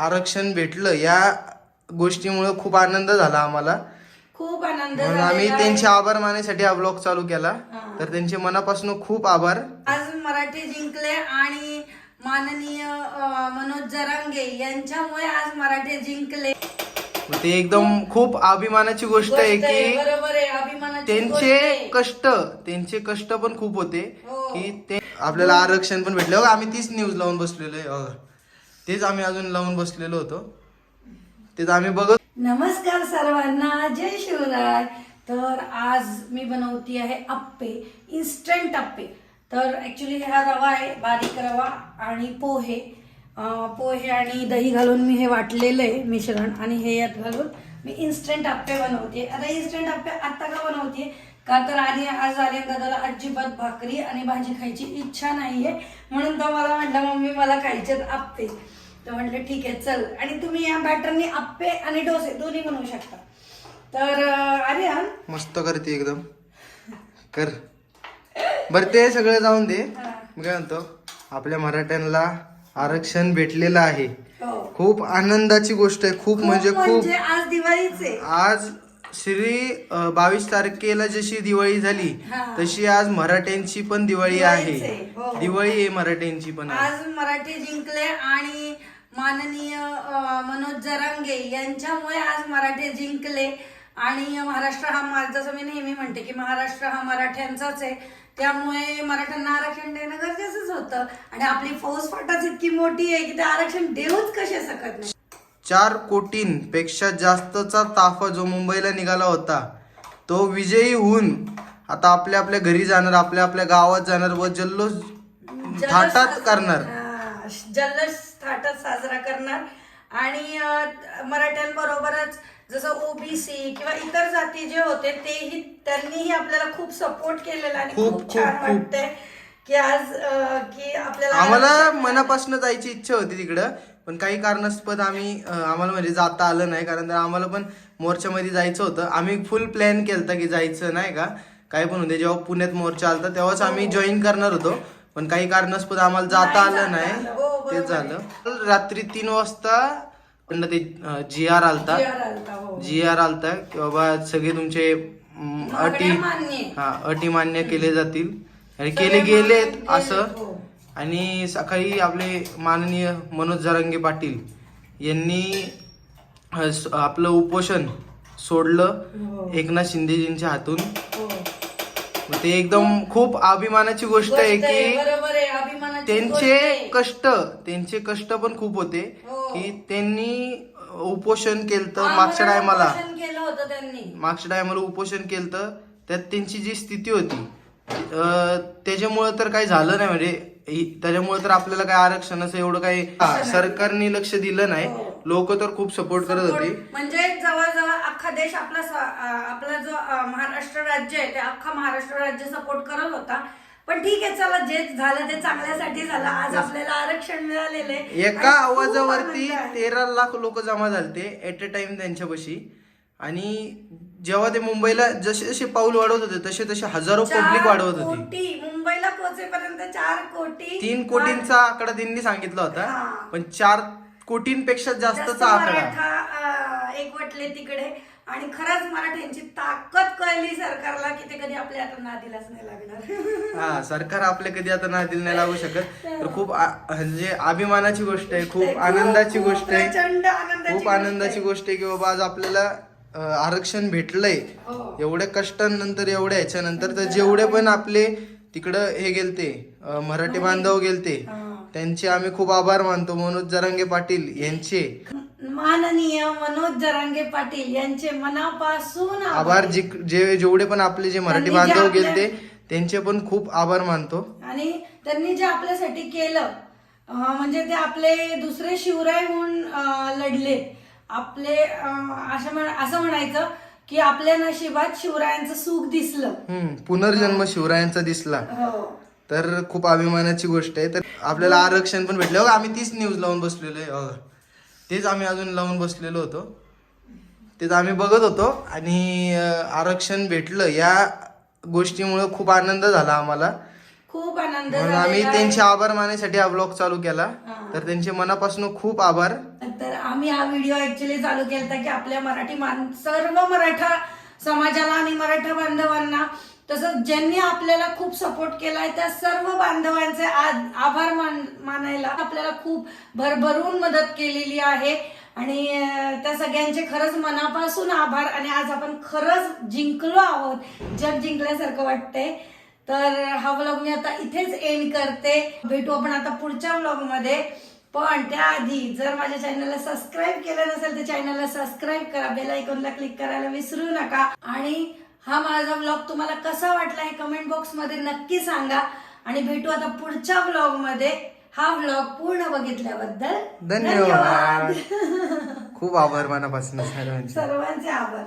आरक्षण भेटलं या गोष्टीमुळे खूप आनंद झाला आम्हाला खूप आनंद म्हणून आम्ही झालेला आहे. त्यांचे आभार मानण्यासाठी हा ब्लॉग चालू केला हा. तर त्यांचे मनापासून खूप आभार आज मराठी जिंकले आणि माननीय अं, मनोज जरांगे यांच्यामुळे आज मराठी जिंकले ते एकदम खूप अभिमानाची गोष्ट आहे गोष्ट आहे, की बरोबर आहे अभिमानाची गोष्ट त्यांचे आहे. कष्ट त्यांचे कष्ट पण खूप होते हो. की ते आपल्याला आरक्षण पण भेटलं आम्ही तीच न्यूज लावून बसलेलो आहे. तेच आम्ही अजून लावून बसलेलो होतो. तेच आम्ही बघत नमस्कार सर्वांना जय शिवराय. तर आज मी बनवती आहे अप्पे इन्स्टंट अप्पे. तर ऍक्च्युली हा रवा आहे बारीक रवा आणि पोहे. अं, पोहे आणि दही घालून मी हे वाटलेलं आहे मिश्रण. आणि हे यात घालून मी इन्स्टंट अप्पे बनवते आता इन्स्टंट अप्पे आत्ता का बनवते का तर आणि आज आर्य दादाला अजिबात भाकरी आणि भाजी खायची इच्छा नाहीये. म्हणून तो मला म्हटलं मम्मी मला खायचेत आप्पे तर म्हटलं ठीक आहे चल. आणि तुम्ही या बॅटरनी आप्पे आणि डोसे दोन्ही बनवू शकता. तर आर्यन. मस्त करते एकदम. कर. बर ते सगळं जाऊन दे. मी काय म्हणतो आपल्या मराठ्यांना आरक्षण भेटलेलं आहे. हो. खूप आनंदाची गोष्ट आहे. खूप म्हणजे खूप म्हणजे आज दिवाळीचे आज श्री बावीस तारखेला जशी दिवाळी झाली हा. तशी आज मराठ्यांची पण दिवाळी आहे आहे, हो. दिवाळी आहे मराठ्यांची पण आज. मराठी जिंकले आणि माननीय मनोज जरांगे यांच्यामुळे आज मराठी जिंकले आणि महाराष्ट्र हा जसं मी नेहमी म्हणते की महाराष्ट्र हा मराठ्यांचाच आहे त्यामुळे मराठ्यांना आरक्षण देणं गरजेचंच होतं आणि आपली फौज फाटाच इतकी मोठी आहे की ते आरक्षण देऊच कसे शकत नाही चार कोटींपेक्षा जास्तचा ताफा जो मुंबईला निघाला होता तो विजयी होऊन आता आपल्या आपल्या घरी जाणार आपल्या आपल्या गावात जाणार व जल्लोष थाटात करणार. जल्लोष थाटात साजरा करणार. आणि मराठ्यांबरोबरच जसं ओबीसी किंवा इतर जाती जे होते तेही त्यांनीही आपल्याला खूप सपोर्ट केलेला आणि खूप, छान. वाटतंय. की आज अं, की आपल्याला आम्हाला मनापासून जायची इच्छा होती तिकडं पण काही कारणास्पद आम्ही अं, आम्हाला म्हणजे जाता आलं नाही कारण तर आम्हाला पण मोर्चामध्ये जायचं होतं. आम्ही फुल प्लॅन केलता की जायचं नाही का? काय पण होते. जेव्हा पुण्यात मोर्चा आलता तेव्हाच आम्ही जॉईन करणार होतो. पण काही कारणास्पद आम्हाला जाता आलं नाही. हो, तेच झालं. रात्री तीन वाजता ते जी आर आलता. जी आर आलता, हो. जी आर आलता. की बाबा सगळे तुमचे अटी मागण्या मान्य. आहे. हा अटी मान्य केले जातील. आणि केले गेलेत असं हो. आणि सकाळी आपले माननीय मनोज जरांगे पाटील यांनी आपलं उपोषण सोडलं हो. एकनाथ शिंदेजींच्या हातून हो. ते एकदम खूप अभिमानाची गोष्ट आहे की त्यांचे. कष्ट त्यांचे कष्ट पण खूप होते. की त्यांनी उपोषण केलं आम्हाला मागच्या टायमाला मागच्या टायमाला उपोषण केलं त्यात त्यांची जी स्थिती होती त्याच्यामुळं तर काही झालं नाही म्हणजे त्याच्यामुळं तर आपल्याला काय आरक्षणाचं एवढं काही सरकारने लक्ष दिलं नाही. हो. लोक तर खूप सपोर्ट करत होते. म्हणजे जवळजवळ अख्खा देश आपला आपला जो महाराष्ट्र राज्य आहे ते अख्खा महाराष्ट्र राज्य सपोर्ट करत होता. पण ठीक आहे चला जे झालं ते चांगल्यासाठी झालं. आज आपल्याला आरक्षण मिळालेलं आहे. एका आवाजावरती. तेरा लाख लोक जमा झालते एट अ टाइम त्यांच्यापाशी. आणि जेव्हा ते मुंबईला जसे जसे पाऊल वाढवत होते तसे तसे हजारो पब्लिक वाढवत होती. कोटी. मुंबईला पोहोचेपर्यंत चार कोटी. तीन कोटींचा आकडा त्यांनी सांगितला होता. पण चार कोटींपेक्षा जास्त जास्तचा आकडा. मराठा एकवटले तिकडे. आणि खरंच मराठ्यांची ताकद कळली सरकारला की ते कधी आपल्या आता नादीलाच नाही लागणार. हा सरकार आपल्या कधी आता नादील नाही लागू शकत. तर खूप आ- म्हणजे अभिमानाची गोष्ट आहे खूप आनंदाची गोष्ट आहे. प्रचंड आनंदाची खूप गोष्ट आनंदाची. गोष्ट आहे की बाबा आज आपल्याला आरक्षण भेटलंय. हो. एवढ्या कष्टांनंतर एवढ्या ह्याच्यानंतर तर जेवढे पण आपले तिकडं हे गेलते मराठी बांधव गेलते. त्यांचे आम्ही खूप आभार मानतो. मनोज जरांगे पाटील यांचे. माननीय मनोज जरांगे पाटील यांचे मनापासून आभार. जे जेवढे पण आपले जे मराठी बांधव गेलते त्यांचे पण खूप आभार मानतो. आणि त्यांनी जे आपल्यासाठी केलं म्हणजे ते आपले दुसरे शिवराय होऊन लढले. आपले असं म्हण असं म्हणायचं की आपल्या नशिबात शिवरायांचं सुख दिसलं. हम्म पुनर्जन्म शिवरायांचा दिसला. हो. तर खूप अभिमानाची गोष्ट आहे. तर आपल्याला आरक्षण पण भेटलं. बघा, आम्ही तीच न्यूज लावून बसलेलो आहे. बघा. तेच आम्ही अजून लावून बसलेलो होतो. तेच आम्ही बघत होतो आणि अं, आरक्षण भेटलं. या गोष्टीमुळे खूप आनंद झाला आम्हाला. खूप आनंद म्हणून आम्ही झालेला आहे. त्यांचे आभार मानायसाठी हा ब्लॉग चालू केला. हा. तर त्यांचे मनापासून खूप आभार. आम्ही हा व्हिडिओ ऍक्च्युली चालू केला की आपल्या मराठी मान सर्व मराठा समाजाला आणि मराठा बांधवांना तसंच ज्यांनी आपल्याला खूप सपोर्ट केलाय त्या सर्व बांधवांचे आज आभार मान मानायला आपल्याला खूप भरभरून मदत केलेली आहे. आणि त्या सगळ्यांचे खरंच मनापासून आभार आणि आज आपण खरंच जिंकलो आहोत. जग जिंकल्यासारखं वाटतंय. तर हा व्लॉग मी आता इथेच एंड करते. भेटू आपण आता पुढच्या व्लॉगमध्ये मध्ये. पण त्याआधी जर माझ्या चॅनलला सबस्क्राईब केलं नसेल तर चॅनलला सबस्क्राईब करा. बेल आयकॉनला क्लिक करायला विसरू नका. आणि हा माझा व्लॉग तुम्हाला कसा वाटला हे कमेंट बॉक्समध्ये नक्की सांगा. आणि भेटू आता पुढच्या व्लॉगमध्ये. हा व्लॉग पूर्ण बघितल्याबद्दल धन्यवाद. खूप आभार मनापासून सर्वांचे सर्वांचे आभार.